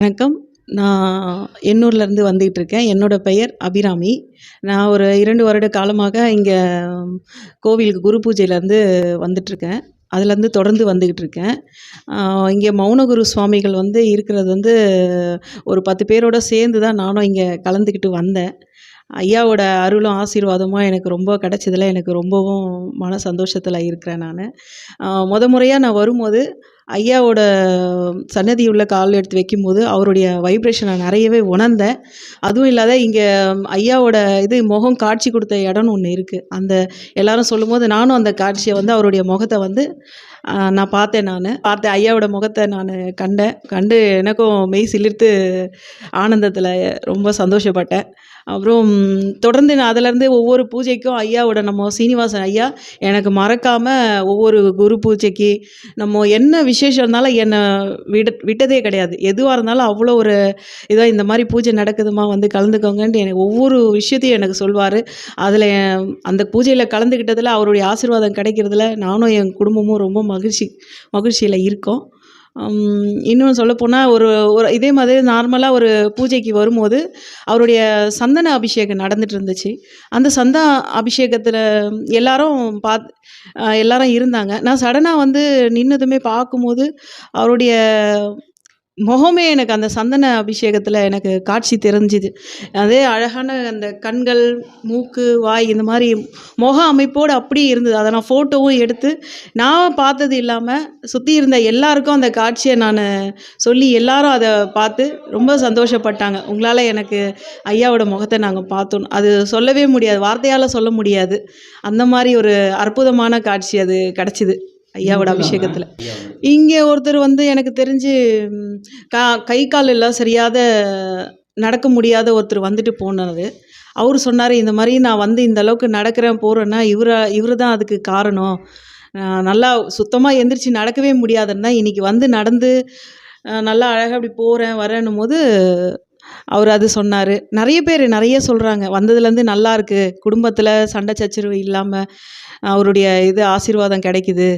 வணக்கம். நான் எண்ணூர்லேருந்து வந்துகிட்டுருக்கேன். என்னோடய பெயர் அபிராமி. நான் ஒரு இரண்டு வருட காலமாக இங்கே கோவிலுக்கு குரு பூஜையிலேருந்து வந்துட்டுருக்கேன். அதுலேருந்து தொடர்ந்து வந்துக்கிட்டு இருக்கேன் இங்கே மௌனகுரு சுவாமிகள் வந்து இருக்கிறது வந்து ஒரு 10 பேரோட சேர்ந்து தான் நானும் இங்கே கலந்துக்கிட்டு வந்தேன். ஐயாவோட அருளும், ஆசீர்வாதமும் எனக்கு ரொம்ப கிடச்சதில் எனக்கு ரொம்பவும் மன சந்தோஷத்தில் இருக்கிறேன் நான் முத முறையாக நான் வரும்போது, ஐயாவோட சன்னதி உள்ள கால் எடுத்து வைக்கும்போது, அவருடைய வைப்ரேஷன் நான் நிறையவே உணர்ந்தேன். அதுவும் இல்லாத இங்கே ஐயாவோட இது முகம் காட்சி கொடுத்த இடம்னு ஒன்று இருக்குது அந்த எல்லாரும் சொல்லும்போது, நானும் அந்த காட்சியை வந்து அவருடைய முகத்தை வந்து நான் பார்த்தேன் நான் பார்த்தேன் ஐயாவோட முகத்தை நான் கண்டேன். கண்டு எனக்கும் மெய் சிலிர்த்து ஆனந்தத்தில் ரொம்ப சந்தோஷப்பட்டேன். அப்புறம் தொடர்ந்து நான் அதுலேருந்து ஒவ்வொரு பூஜைக்கும் ஐயாவோட நம்ம சீனிவாசன் ஐயா எனக்கு மறக்காமல் ஒவ்வொரு குரு பூஜைக்கு, நம்ம என்ன விசேஷம் இருந்தாலும் என்னை விட விட்டதே கிடையாது. எதுவாக இருந்தாலும் அவ்வளோ ஒரு இதாக இந்த மாதிரி பூஜை நடக்குதும்மா வந்து கலந்துக்கோங்கன்ட்டு எனக்கு ஒவ்வொரு விஷயத்தையும் எனக்கு சொல்வார் அதில் அந்த பூஜையில் கலந்துக்கிட்டதில் அவருடைய ஆசீர்வாதம் கிடைக்கிறதுல நானும் என் குடும்பமும் ரொம்ப மகிழ்ச்சி மகிழ்ச்சியில் இருக்கோம். இன்னொன்று இன்னும் ஒரு ஒரு இதே மாதிரி நார்மலாக ஒரு பூஜைக்கு வரும்போது, அவருடைய சந்தன அபிஷேகம் நடந்துட்டு இருந்துச்சு. அந்த சந்தா அபிஷேகத்தில் எல்லாரும் பாத் எல்லாரும் இருந்தாங்க. நான் சடனாக வந்து நின்னதுமே பார்க்கும்போது, அவருடைய முகமே எனக்கு அந்த சந்தன அபிஷேகத்தில் எனக்கு காட்சி தெரிஞ்சுது. அதே அழகான அந்த கண்கள், மூக்கு, வாய் இந்த மாதிரி முக அமைப்போடு அப்படியே இருந்தது. அதை நான் ஃபோட்டோவும் எடுத்து, நான் பார்த்தது இல்லாமல் சுற்றி இருந்த எல்லாருக்கும் அந்த காட்சியை நான் சொல்லி எல்லாரும் அதை பார்த்து ரொம்ப சந்தோஷப்பட்டாங்க. உங்களால் எனக்கு ஐயாவோட முகத்தை நாங்கள் பார்த்தோன்னு. அது சொல்லவே முடியாது. வார்த்தையால் சொல்ல முடியாது. அந்த மாதிரி ஒரு அற்புதமான காட்சி அது கிடச்சிது ஐயாவோட அபிஷேகத்தில. இங்க ஒருத்தர் வந்து எனக்கு தெரிஞ்சு க கை கால் எல்லாம் சரியாத நடக்க முடியாத ஒருத்தர் வந்துட்டு போனாரு. அவரு சொன்னாரு, "இந்த மாரி நான் வந்து இந்த அளவுக்கு நடக்கிறேன், போறேன்னா, இவர இவரு தான் அதுக்கு காரணம். நல்லா சுத்தமா எந்திரிச்சு நடக்கவே முடியாதுன்னா, இன்னைக்கு வந்து நடந்து நல்லா அழகா இப்படி போறேன், வரேன்னும்போது" அவர் அது சொன்னார் நிறைய பேர் நிறைய சொல்கிறாங்க வந்ததுலேருந்து நல்லாயிருக்கு குடும்பத்தில் சண்டை சச்சரவு இல்லாமல் அவருடைய இது ஆசீர்வாதம் கிடைக்குது.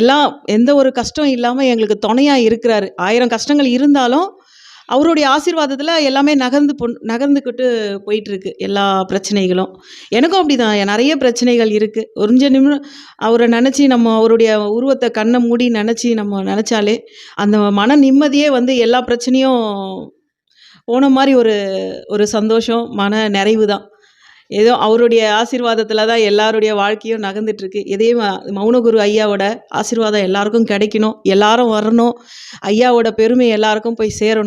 எல்லாம் எந்த ஒரு கஷ்டம் இல்லாமல் எங்களுக்கு துணையாக இருக்கிறாரு. ஆயிரம் கஷ்டங்கள் இருந்தாலும், அவருடைய ஆசீர்வாதத்தில் எல்லாமே நகர்ந்து பொன் நகர்ந்துக்கிட்டு போயிட்டுருக்கு. எல்லா பிரச்சனைகளும். எனக்கும் அப்படிதான். நிறைய பிரச்சனைகள் இருக்குது கொஞ்ச நிமிடம் அவரை நினச்சி நம்ம அவருடைய உருவத்தை கண்ணை மூடி நினச்சி நம்ம நினச்சாலே அந்த மன நிம்மதியே வந்து எல்லா பிரச்சனையும் போன மாதிரி ஒரு ஒரு சந்தோஷம், மன நிறைவு தான். ஏதோ அவருடைய ஆசீர்வாதத்தில் தான் எல்லாருடைய வாழ்க்கையும் நகர்ந்துட்டுருக்கு. இதே மௌனகுரு ஐயாவோட ஆசீர்வாதம் எல்லாருக்கும் கிடைக்கணும். எல்லாரும் வரணும். ஐயாவோட பெருமை எல்லாருக்கும் போய் சேரணும்.